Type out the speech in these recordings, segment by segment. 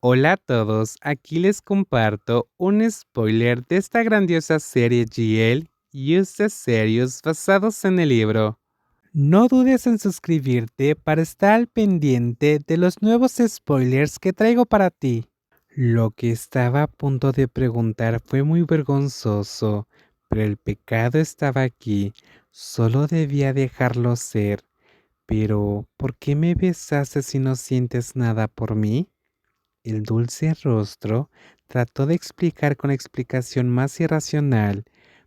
Hola a todos, aquí les comparto un spoiler de esta grandiosa serie GL Use Serious basados en el libro. No dudes en suscribirte para estar al pendiente de los nuevos spoilers que traigo para ti. Lo que estaba a punto de preguntar fue muy vergonzoso, pero el pecado estaba aquí, solo debía dejarlo ser. Pero, ¿por qué me besaste si no sientes nada por mí? El dulce rostro trató de explicar con explicación más irracional.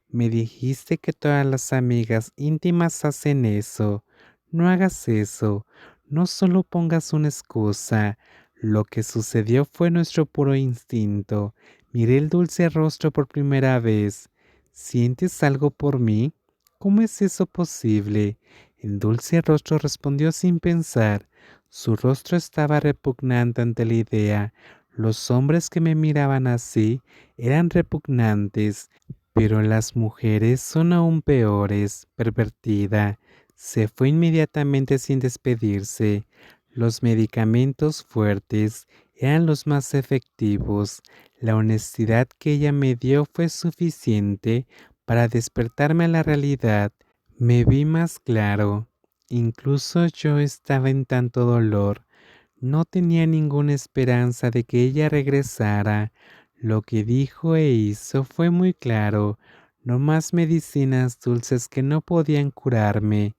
Me dijiste que todas las amigas íntimas hacen eso. No hagas eso. No solo pongas una excusa. Lo que sucedió fue nuestro puro instinto. Miré el dulce rostro por primera vez. ¿Sientes algo por mí? ¿Cómo es eso posible? El dulce rostro respondió sin pensar. Su rostro estaba repugnante ante la idea. Los hombres que me miraban así eran repugnantes, pero las mujeres son aún peores. Pervertida. Se fue inmediatamente sin despedirse. Los medicamentos fuertes eran los más efectivos. La honestidad que ella me dio fue suficiente para despertarme a la realidad. Me vi más claro. Incluso yo estaba en tanto dolor. No tenía ninguna esperanza de que ella regresara. Lo que dijo e hizo fue muy claro. No más medicinas dulces que no podían curarme.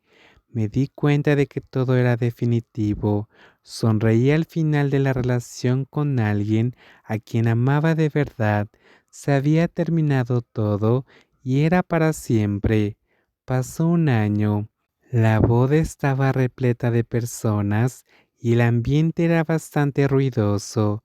Me di cuenta de que todo era definitivo. Sonreí al final de la relación con alguien a quien amaba de verdad. Se había terminado todo y era para siempre. Pasó un año. La boda estaba repleta de personas y el ambiente era bastante ruidoso.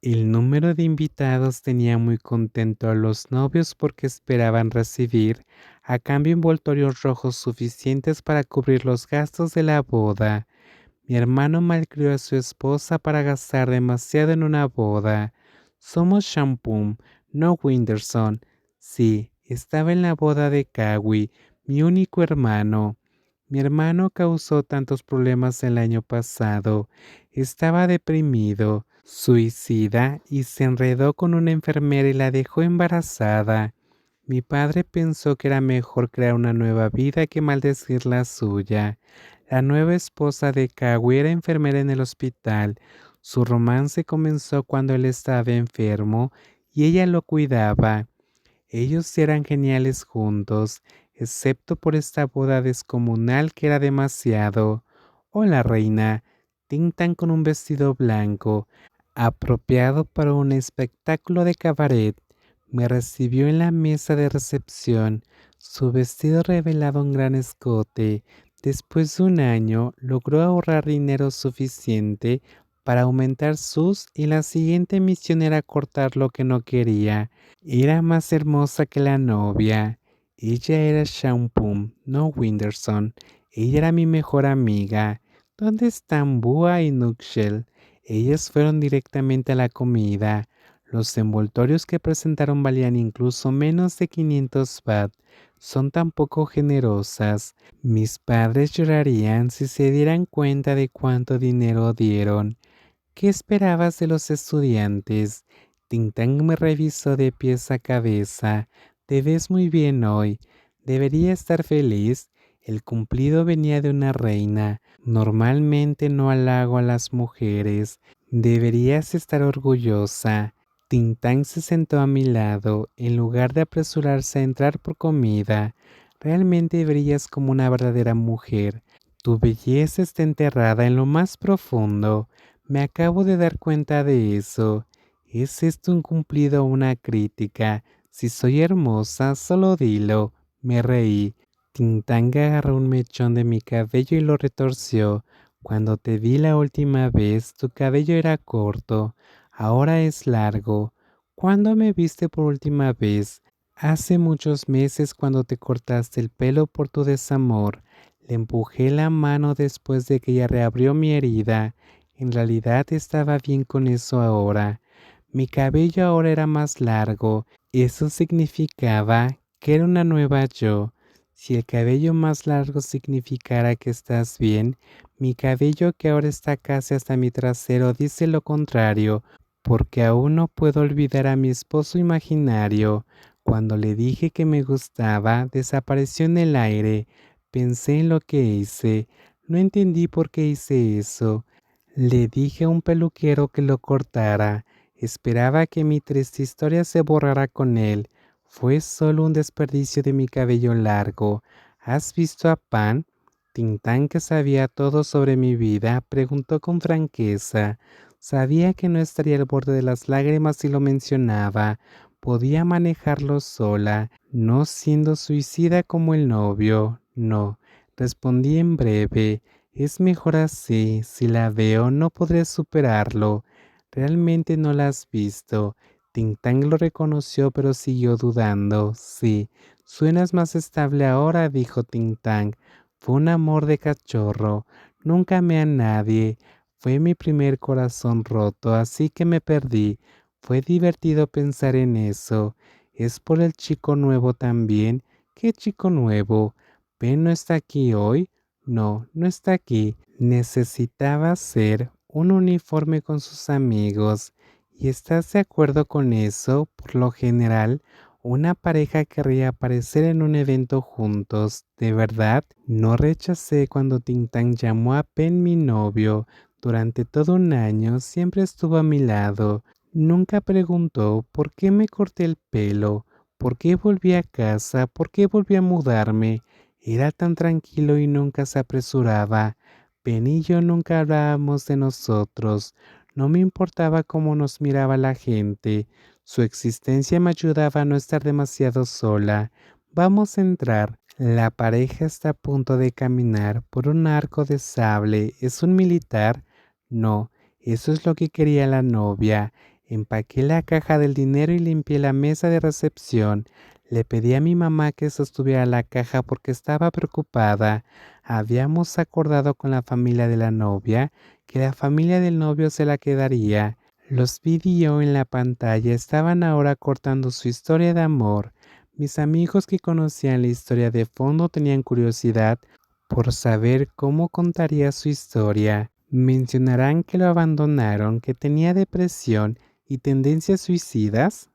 El número de invitados tenía muy contento a los novios porque esperaban recibir a cambio envoltorios rojos suficientes para cubrir los gastos de la boda. Mi hermano malcrió a su esposa para gastar demasiado en una boda. Somos Shampoo, no Winderson. Sí, estaba en la boda de Kawi, mi único hermano. Mi hermano causó tantos problemas el año pasado. Estaba deprimido, suicida y se enredó con una enfermera y la dejó embarazada. Mi padre pensó que era mejor crear una nueva vida que maldecir la suya. La nueva esposa de Kawi era enfermera en el hospital. Su romance comenzó cuando él estaba enfermo y ella lo cuidaba. Ellos eran geniales juntos excepto por esta boda descomunal que era demasiado. Hola, reina. Tintan con un vestido blanco, apropiado para un espectáculo de cabaret. Me recibió en la mesa de recepción. Su vestido revelaba un gran escote. Después de un año, logró ahorrar dinero suficiente para aumentar sus y la siguiente misión era cortar lo que no quería. Era más hermosa que la novia. Ella era Shampoo, no Winderson. Ella era mi mejor amiga. ¿Dónde están Bua y Nuxel? Ellas fueron directamente a la comida. Los envoltorios que presentaron valían incluso menos de 500 baht. Son tan poco generosas. Mis padres llorarían si se dieran cuenta de cuánto dinero dieron. ¿Qué esperabas de los estudiantes? Tintang me revisó de pies a cabeza. Te ves muy bien hoy. Debería estar feliz. El cumplido venía de una reina. Normalmente no halago a las mujeres. Deberías estar orgullosa. Tintán se sentó a mi lado, en lugar de apresurarse a entrar por comida. Realmente brillas como una verdadera mujer. Tu belleza está enterrada en lo más profundo. Me acabo de dar cuenta de eso. ¿Es esto un cumplido o una crítica? Si soy hermosa, solo dilo. Me reí. Tintanga agarró un mechón de mi cabello y lo retorció. Cuando te vi la última vez, tu cabello era corto. Ahora es largo. ¿Cuándo me viste por última vez? Hace muchos meses cuando te cortaste el pelo por tu desamor. Le empujé la mano después de que ella reabrió mi herida. En realidad estaba bien con eso ahora. Mi cabello ahora era más largo eso significaba que era una nueva yo. Si el cabello más largo significara que estás bien, mi cabello que ahora está casi hasta mi trasero dice lo contrario. porque aún no puedo olvidar a mi esposo imaginario. Cuando le dije que me gustaba, desapareció en el aire. Pensé en lo que hice. No entendí por qué hice eso. Le dije a un peluquero que lo cortara. Esperaba que mi triste historia se borrara con él. Fue solo un desperdicio de mi cabello largo. ¿Has visto a Pan? Tintán, que sabía todo sobre mi vida, preguntó con franqueza. Sabía que no estaría al borde de las lágrimas si lo mencionaba. Podía manejarlo sola, no siendo suicida como el novio. No, respondí en breve. Es mejor así. Si la veo, no podré superarlo. Realmente no la has visto. Tintán lo reconoció, pero siguió dudando. Sí, suenas más estable ahora, dijo Tintán. Fue un amor de cachorro. Nunca amé a nadie. Fue mi primer corazón roto, así que me perdí. Fue divertido pensar en eso. ¿Es por el chico nuevo también? ¿Qué chico nuevo? ¿Ben no está aquí hoy? No, no está aquí. Necesitaba ser un uniforme con sus amigos. ¿Y estás de acuerdo con eso? Por lo general, una pareja querría aparecer en un evento juntos. ¿De verdad? No rechacé cuando Tintán llamó a Pen mi novio. Durante todo un año siempre estuvo a mi lado. Nunca preguntó por qué me corté el pelo, por qué volví a casa, por qué volví a mudarme. Era tan tranquilo y nunca se apresuraba. Ben y yo nunca hablábamos de nosotros. No me importaba cómo nos miraba la gente. Su existencia me ayudaba a no estar demasiado sola. Vamos a entrar. La pareja está a punto de caminar por un arco de sable. ¿Es un militar? No, eso es lo que quería la novia. Empaqué la caja del dinero y limpié la mesa de recepción. Le pedí a mi mamá que sostuviera la caja porque estaba preocupada. Habíamos acordado con la familia de la novia que la familia del novio se la quedaría. Los vídeos en la pantalla estaban ahora cortando su historia de amor. Mis amigos que conocían la historia de fondo tenían curiosidad por saber cómo contaría su historia. Mencionarán que lo abandonaron, que tenía depresión y tendencias suicidas.